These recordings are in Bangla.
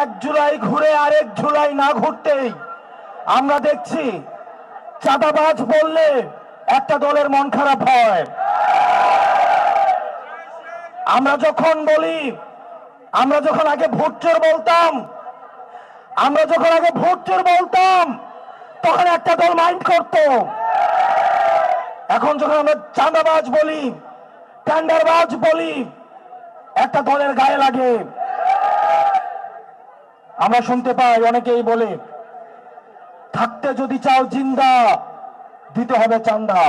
এক জুলাই ঘুরে আরেক জুলাই না ঘুরতেই আমরা দেখছি চাঁদাবাজ বললে একটা দলের মন খারাপ হয়। আমরা যখন বলি, আমরা যখন আগে ভোট বলতাম, আমরা যখন আগে ভোট চোর বলতাম, তখন একটা দল মাইন্ড করত। এখন যখন আমরা চাঁদাবাজ বলি, টেন্ডারবাজ বলি, একটা দলের গায়ে লাগে। আমরা শুনতে পাই, অনেকেই বলে, থাকতে যদি চাও জিন্দা, দিতে হবে চান্দা।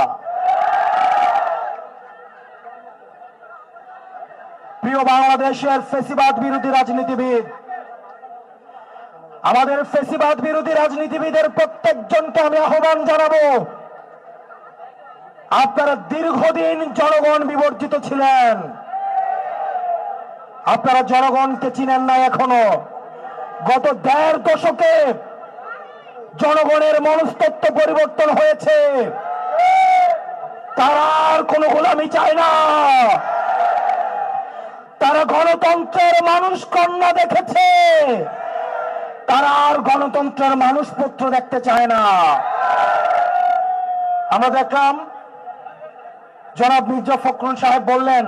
প্রিয় বাংলাদেশের ফেসিবাদ বিরোধী রাজনীতিবিদ, আমাদের ফেসিবাদ বিরোধী রাজনীতিবিদের প্রত্যেকজনকে আমি আহ্বান জানাব, আপনারা দীর্ঘদিন জনগণ বিবর্জিত ছিলেন। আপনারা জনগণকে চিনেন না এখনও। গত দেড় দশকে জনগণের মনস্তত্ব পরিবর্তন হয়েছে। তারা আর কোনো গোলামি চায় না। তারা গণতন্ত্রের মানুষ কন্যা দেখেছে। তারা আর গণতন্ত্রের মানুষ পুত্র দেখতে চায় না। আমরা দেখলাম, জনাব মির্জা ফখরুল সাহেব বললেন,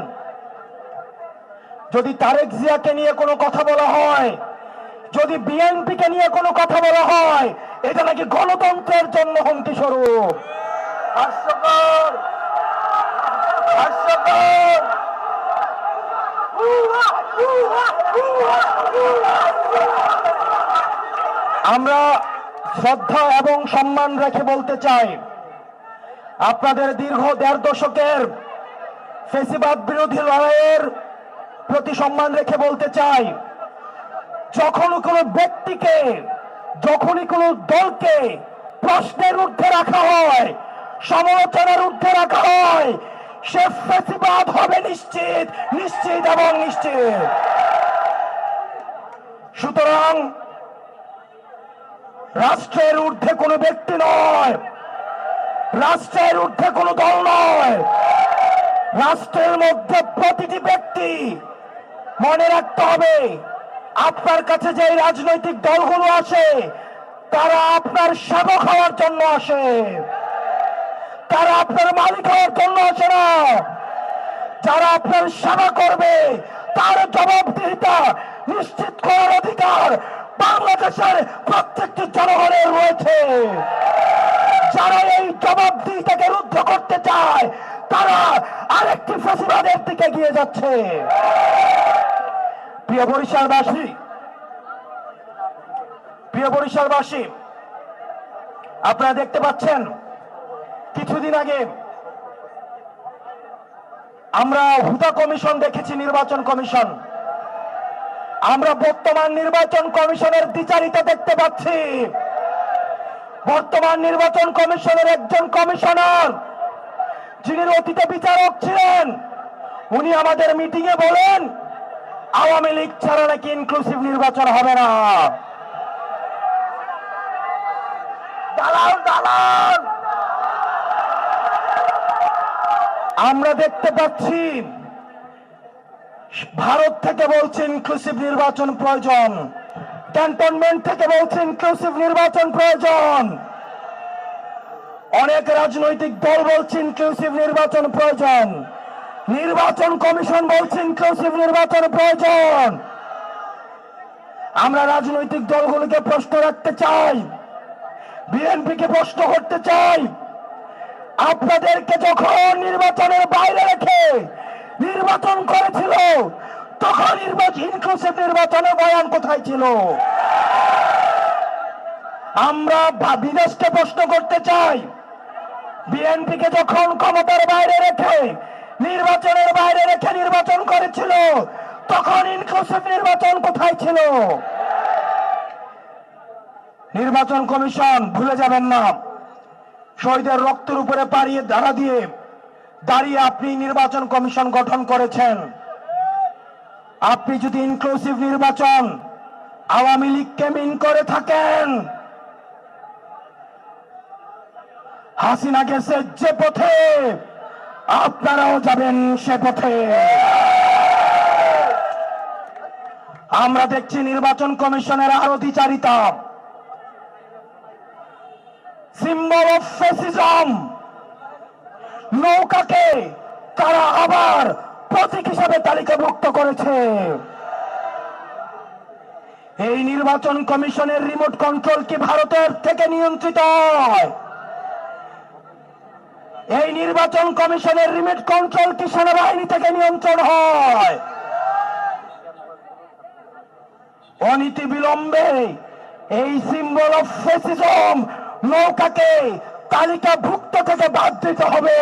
যদি তারেক জিয়াকে নিয়ে কোনো কথা বলা হয় যদি বিএনপিকে নিয়ে কোনো কথা বলা হয় এটা নাকি গণতন্ত্রের জন্য হুমকি স্বরূপ। হাস্যকর! হাস্যকর! আমরা শ্রদ্ধা এবং সম্মান রেখে বলতে চাই আপনাদের দীর্ঘ দেড় দশকের ফেসিবাদ বিরোধী লড়াইয়ের প্রতি সম্মান রেখে বলতে চাই যখন কোনো ব্যক্তিকে, যখনই কোনো দলকে প্রশ্নের ঊর্ধ্বে রাখা হয়, সমালোচনার ঊর্ধ্বে রাখা হয়, সে ফেসিবাদ হবে নিশ্চিত নিশ্চিত এবং নিশ্চিত। সুতরাং রাষ্ট্রের ঊর্ধ্বে কোনো ব্যক্তি নয়, রাষ্ট্রের ঊর্ধ্বে কোনো দল নয়। রাষ্ট্রের মধ্যে প্রতিটি ব্যক্তি মনে রাখতে হবে আপনার কাছে যে রাজনৈতিক দলগুলো আসে তারা আপনার সেবক হওয়ার জন্য আসে। তারা আপনার মালিক হওয়ার জন্য আসে না। যারা আপনার সেবা করবে, তার জবাবদিহিতা নিশ্চিত করার অধিকার বাংলাদেশের প্রত্যেকটি জনগণের রয়েছে। যারা এই জবাবদিহিতাকে রুদ্ধ করতে চায়, তারা আরেকটি ফেসিবাদের দিকে গিয়ে যাচ্ছে। প্রিয় বরিশালবাসী প্রিয় বরিশালবাসী, আপনারা দেখতে পাচ্ছেন, কিছুদিন আগে আমরা হুদা কমিশন দেখেছি, নির্বাচন কমিশন। আমরা বর্তমান নির্বাচন কমিশনের দ্বিচারিতা দেখতে পাচ্ছি। বর্তমান নির্বাচন কমিশনের একজন কমিশনার, যিনি অতীতে বিচারক ছিলেন, উনি আমাদের মিটিং এ বলেন আওয়ামী লীগ ছাড়া নাকি ইনক্লুসিভ নির্বাচন হবে না? দালাল দালাল! আমরা দেখতে পাচ্ছি, ভারত থেকে বলছে ইনক্লুসিভ নির্বাচন প্রয়োজন। ক্যান্টনমেন্ট থেকে বলছে ইনক্লুসিভ নির্বাচন প্রয়োজন। অনেক রাজনৈতিক দল বলছে ইনক্লুসিভ নির্বাচন প্রয়োজন। নির্বাচন কমিশন বলছে ইনক্লুসিভ নির্বাচন প্রয়োজন। আমরা রাজনৈতিক দলগুলোকে প্রশ্ন রাখতে চাই, বিএনপিকে প্রশ্ন করতে চাই, আপনাদেরকে যখন নির্বাচনের বাইরে রেখে নির্বাচন করেছিল, তখন ইনক্লুসিভ নির্বাচনের বয়ান কোথায় ছিল? আমরা বিদেশকে প্রশ্ন করতে চাই, বিএনপিকে যখন ক্ষমতার বাইরে রেখে নির্বাচনের বাইরে রেখে নির্বাচন করেছিল। তখন ইনক্লুসিভ নির্বাচন কোথায় ছিল? নির্বাচন কমিশন, ভুলে যাবেন না। শহীদের রক্তের উপরে পাড়িয়ে দাঁড়া দিয়ে দাঁড়িয়ে আপনি নির্বাচন কমিশন গঠন করেছেন। আপনি যদি ইনক্লুসিভ নির্বাচন আওয়ামী লীগকে মিন করে থাকেন হাসিনা গেছে যে পথে আপনারাও যাবেন সে পথে। আমরা দেখছি নির্বাচন কমিশনের আরতিচারিতা সিম্বল অফ ফেসিজম নৌকাকে তারা আবার প্রতীক হিসাবে তালিকাভুক্ত করেছে। এই নির্বাচন কমিশনের রিমোট কন্ট্রোল কি ভারতের থেকে নিয়ন্ত্রিত? হয় এই নির্বাচন কমিশনের রিমিট কন্ট্রোল কি সেনাবাহিনী থেকে নিয়ন্ত্রণ হয়? অনীতি বিলম্বে এই সিম্বল অফ ফেসিজম নৌকাকে তালিকাভুক্ত থেকে বাদ দিতে হবে।